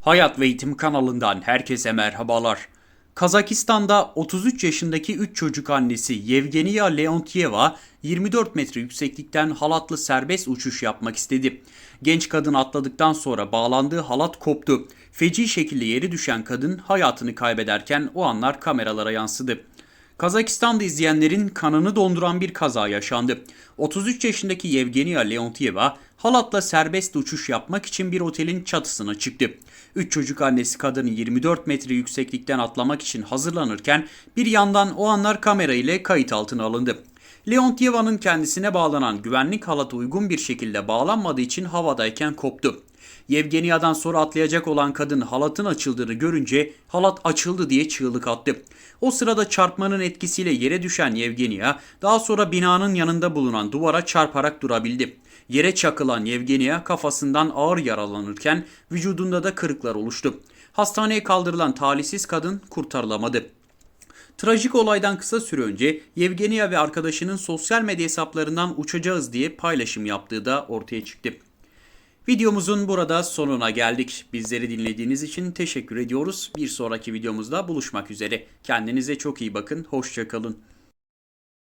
Hayat ve Eğitim kanalından herkese merhabalar. Kazakistan'da 33 yaşındaki 3 çocuk annesi Yevgeniya Leontieva 24 metre yükseklikten halatlı serbest uçuş yapmak istedi. Genç kadın atladıktan sonra bağlandığı halat koptu. Feci şekilde yere düşen kadın hayatını kaybederken o anlar kameralara yansıdı. Kazakistan'da izleyenlerin kanını donduran bir kaza yaşandı. 33 yaşındaki Yevgeniya Leontieva halatla serbest uçuş yapmak için bir otelin çatısına çıktı. 3 çocuk annesi kadını 24 metre yükseklikten atlamak için hazırlanırken bir yandan o anlar kamera ile kayıt altına alındı. Leontieva'nın kendisine bağlanan güvenlik halatı uygun bir şekilde bağlanmadığı için havadayken koptu. Yevgeniya'dan sonra atlayacak olan kadın halatın açıldığını görünce halat açıldı diye çığlık attı. O sırada çarpmanın etkisiyle yere düşen Yevgeniya daha sonra binanın yanında bulunan duvara çarparak durabildi. Yere çakılan Yevgeniya kafasından ağır yaralanırken vücudunda da kırıklar oluştu. Hastaneye kaldırılan talihsiz kadın kurtarılamadı. Trajik olaydan kısa süre önce Yevgeniya ve arkadaşının sosyal medya hesaplarından uçacağız diye paylaşım yaptığı da ortaya çıktı. Videomuzun burada sonuna geldik. Bizleri dinlediğiniz için teşekkür ediyoruz. Bir sonraki videomuzda buluşmak üzere. Kendinize çok iyi bakın. Hoşçakalın.